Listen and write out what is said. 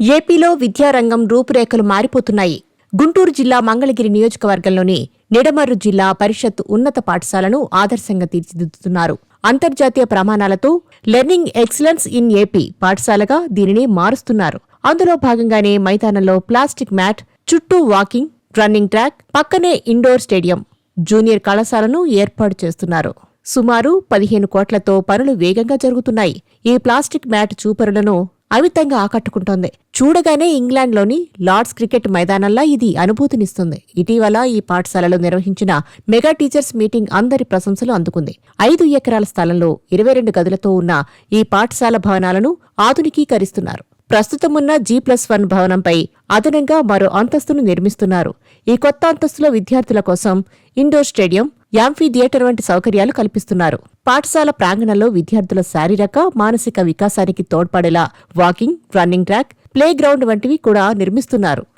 ఏపీలో విద్యారంగం రూపురేఖలు మారిపోతున్నాయి. గుంటూరు జిల్లా మంగళగిరి నియోజకవర్గంలోని నిడమర్రు జిల్లా పరిషత్ ఉన్నత పాఠశాలను ఆదర్శంగా తీర్చిదిద్దుతున్నారు. అంతర్జాతీయ ప్రమాణాలతో లెర్నింగ్ ఎక్సలెన్స్ ఇన్ ఏపీ పాఠశాలగా దీనిని మారుస్తున్నారు. అందులో భాగంగానే మైదానంలో ప్లాస్టిక్ మ్యాట్ చుట్టూ వాకింగ్ రన్నింగ్ ట్రాక్ పక్కనే ఇండోర్ స్టేడియం జూనియర్ కళాశాలను ఏర్పాటు చేస్తున్నారు. సుమారు పదిహేను కోట్లతో పనులు వేగంగా జరుగుతున్నాయి. ఈ ప్లాస్టిక్ మ్యాట్ చూపరులను అమితంగా ఆకట్టుకుంటోంది. చూడగానే ఇంగ్లాండ్లోని లార్డ్స్ క్రికెట్ మైదానంలా ఇది అనుభూతినిస్తుంది. ఇటీవల ఈ పాఠశాలలో నిర్వహించిన మెగా టీచర్స్ మీటింగ్ అందరి ప్రశంసలు అందుకుంది. ఐదు ఎకరాల స్థలంలో ఇరవై రెండు గదులతో ఉన్న ఈ పాఠశాల భవనాలను ఆధునికీకరిస్తున్నారు. ప్రస్తుతమున్న జీ ప్లస్ వన్ భవనంపై అదనంగా మరో అంతస్తును నిర్మిస్తున్నారు. ఈ కొత్త అంతస్తులో విద్యార్థుల కోసం ఇండోర్ స్టేడియం యాంఫీ థియేటర్ వంటి సౌకర్యాలు కల్పిస్తున్నారు. పాఠశాల ప్రాంగణంలో విద్యార్థుల శారీరక మానసిక వికాసానికి తోడ్పడేలా walking running track play ground వంటివి కూడా నిర్మిస్తున్నారు.